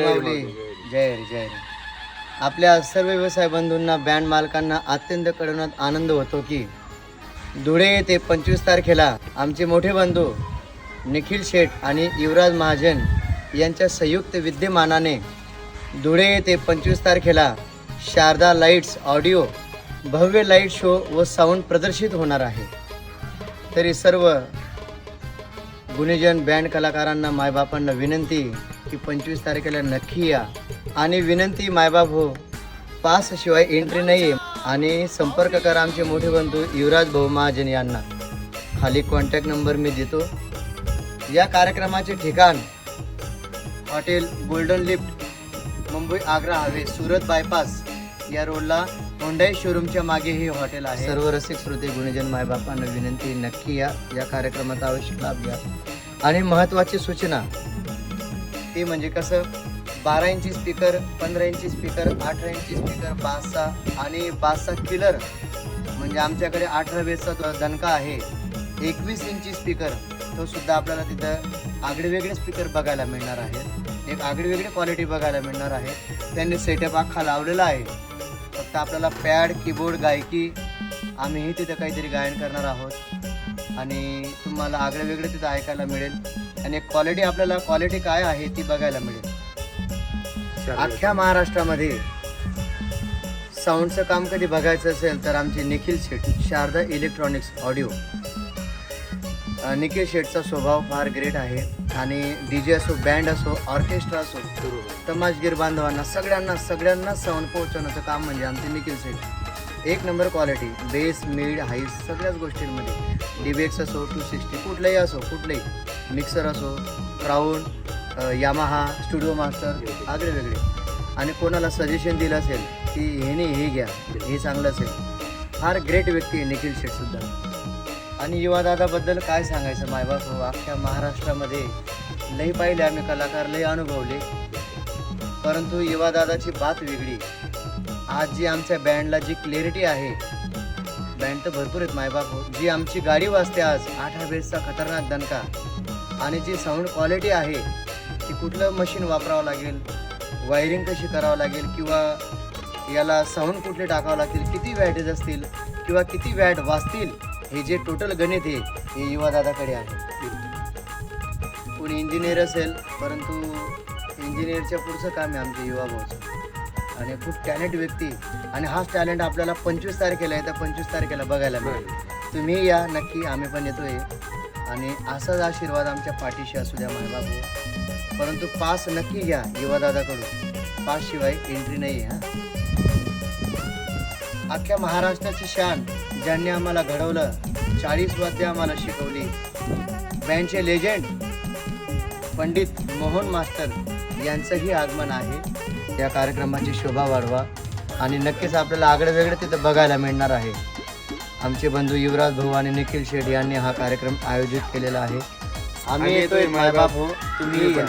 माऊली. जय हरी जय हरी. आपल्या सर्व व्यवसाय बंधूंना बँड मालकांना अत्यंत कळवण्यात आनंद होतो की धुळे येथे पंचवीस तारखेला आमचे मोठे बंधू निखिल शेठ आणि युवराज महाजन यांच्या संयुक्त विद्यमानाने धुळे येथे पंचवीस तारखेला शारदा लाईट्स ऑडिओ भव्य लाइट शो व साऊंड प्रदर्शित होणार आहे. तरी सर्व गुणीजन बँड कलाकारांना मायबापांना विनंती की पंचवीस तारखेला नक्की या. आणि विनंती मायबाप हो पास शिवाय एंट्री नाही आहे आणि संपर्क करा आमचे मोठे बंधू युवराज भाऊ महाजन यांना. खाली कॉन्टॅक्ट नंबर मी देतो. या कार्यक्रमाचे ठिकाण hotel golden lift Mumbai Agra highway Surat bypass या रोडला होंडाई शोरूमच्या मागे हे हॉटेल आहे. सर्व रसिक श्रोते गुणजन मायबापांना विनंती नक्की या. या कार्यक्रमाचा आवश्यक लाभ घ्या. आणि महत्त्वाची सूचना ते म्हणजे कसं बारा इंची स्पीकर पंधरा इंची स्पीकर अठरा इंची स्पीकर बासचा आणि बासचा किलर म्हणजे आमच्याकडे अठरा बेसचा दणका आहे एकवीस इंची स्पीकर तो सुद्धा आपल्याला तिथं आगळेवेगळे स्पीकर बघायला मिळणार आहे. एक आगळीवेगळी क्वालिटी बघायला मिळणार आहे. त्यांनी सेटअप अख्खा लावलेला आहे. फक्त आपल्याला पॅड कीबोर्ड गायकी आम्हीही तिथं काहीतरी गायन करणार आहोत. आणि तुम्हाला आगळं वेगळं तिथं ऐकायला मिळेल. आणि क्वालिटी आपल्याला क्वालिटी काय आहे ती बघायला मिळेल. अख्ख्या महाराष्ट्रामध्ये साऊंडचं काम कधी बघायचं असेल तर आमचे निखिल शेठ शारदा इलेक्ट्रॉनिक्स ऑडिओ निखिल शेठचा स्वभाव फार ग्रेट आहे आणि डी जे असो बँड असो ऑर्केस्ट्रा असो तमाशगीर बांधवांना सगळ्यांना सगळ्यांना साऊंड पोहोचवण्याचं काम म्हणजे आमचे निखिल शेठ. एक नंबर क्वालिटी बेस मिड हाईस सगळ्याच गोष्टींमध्ये. डीबेक्स असो टू सिक्स्टी कुठलंही असो कुठलंही. मिक्सर असो क्राऊन यामाहा स्टुडिओ मास्टर आगळे वेगळे. आणि कोणाला सजेशन दिलं असेल की हे नाही हे घ्या हे चांगलं असेल. फार ग्रेट व्यक्ती आहे निखिल शेठसुद्धा आणि युवादादाबद्दल काय सांगायचं? मायबाप हो अख्ख्या महाराष्ट्रामध्ये लई पाहिले आम्ही कलाकार लई अनुभवले. परंतु युवादादाची बात वेगळी. आज जी आमच्या बँडला जी क्लॅरिटी आहे बँड तर भरपूर आहेत मायबाप. हो जी आमची गाडी वाजते आज आठा बेसचा खतरनाक दणका. आणि जी साऊंड क्वालिटी आहे ती कुठलं मशीन वापरावं लागेल वायरिंग कशी करावं लागेल किंवा याला साऊंड कुठले टाकावं लागतील किती वॅटेज असतील किंवा किती वॅट वाजतील हे जे टोटल गणित आहे हे युवा दादाकडे आहे. कोणी इंजिनियर असेल परंतु इंजिनियरच्या पुढचं काम आहे आमच्या युवा भाऊचं आणि खूप टॅलेंट व्यक्ती. आणि हाच टॅलेंट आपल्याला पंचवीस तारखेला आहे तर पंचवीस तारखेला बघायला मिळेल. तुम्ही या नक्की आम्ही पण येतोय. आणि असाच आशीर्वाद आमच्या पाठीशी असू द्या बाबू. परंतु पास नक्की घ्या युवादादाकडून पास शिवाय एंट्री नाही आहे हा. अख्ख्या महाराष्ट्राची शान ज्यांनी आम्हाला घडवलं चाळीस वाद्य आम्हाला शिकवली. बँडचे लेजेंड पंडित मोहन मास्टर यांचंही आगमन आहे. या कार्यक्रमाची शोभा वाढवा आणि नक्कीच आपल्याला आगळं वेगळं तिथं बघायला मिळणार आहे. आमचे बंधू युवराज भाऊ आणि निखिल शेठ यांनी हा कार्यक्रम आयोजित केलेला आहे. आम्ही येतोय मायबाप. हो. तुम्ही या.